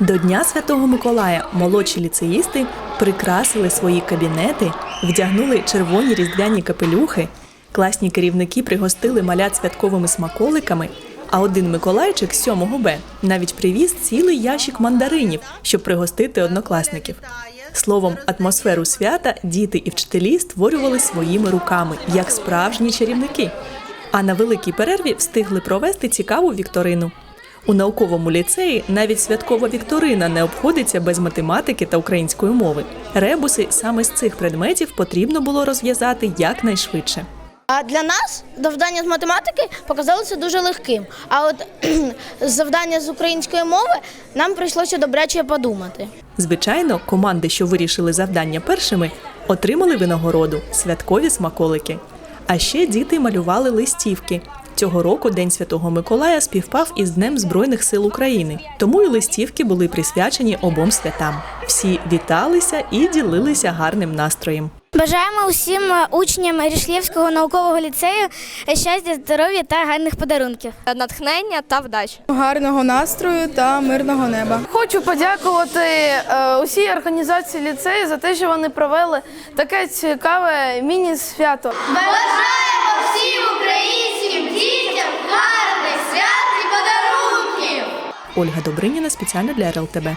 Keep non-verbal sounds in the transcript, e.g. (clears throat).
До Дня Святого Миколая молодші ліцеїсти прикрасили свої кабінети, вдягнули червоні різдвяні капелюхи, класні керівники пригостили малят святковими смаколиками, а один Миколайчик з 7 Б навіть привіз цілий ящик мандаринів, щоб пригостити однокласників. Словом, атмосферу свята діти і вчителі створювали своїми руками, як справжні чарівники. А на великій перерві встигли провести цікаву вікторину. У науковому ліцеї навіть святкова вікторина не обходиться без математики та української мови. Ребуси саме з цих предметів потрібно було розв'язати якнайшвидше. А для нас завдання з математики показалося дуже легким. А от (clears throat) завдання з української мови нам прийшлося добряче подумати. Звичайно, команди, що вирішили завдання першими, отримали винагороду святкові смаколики. А ще діти малювали листівки. Цього року День Святого Миколая співпав із Днем Збройних сил України, тому і листівки були присвячені обом святам. Всі віталися і ділилися гарним настроєм. Бажаємо усім учням Рішлєвського наукового ліцею щастя, здоров'я та гарних подарунків. натхнення та вдачі. гарного настрою та мирного неба. Хочу подякувати е, усій організації ліцею за те, що вони провели таке цікаве міні-свято. Ольга Добриніна спеціально для РЛТБ.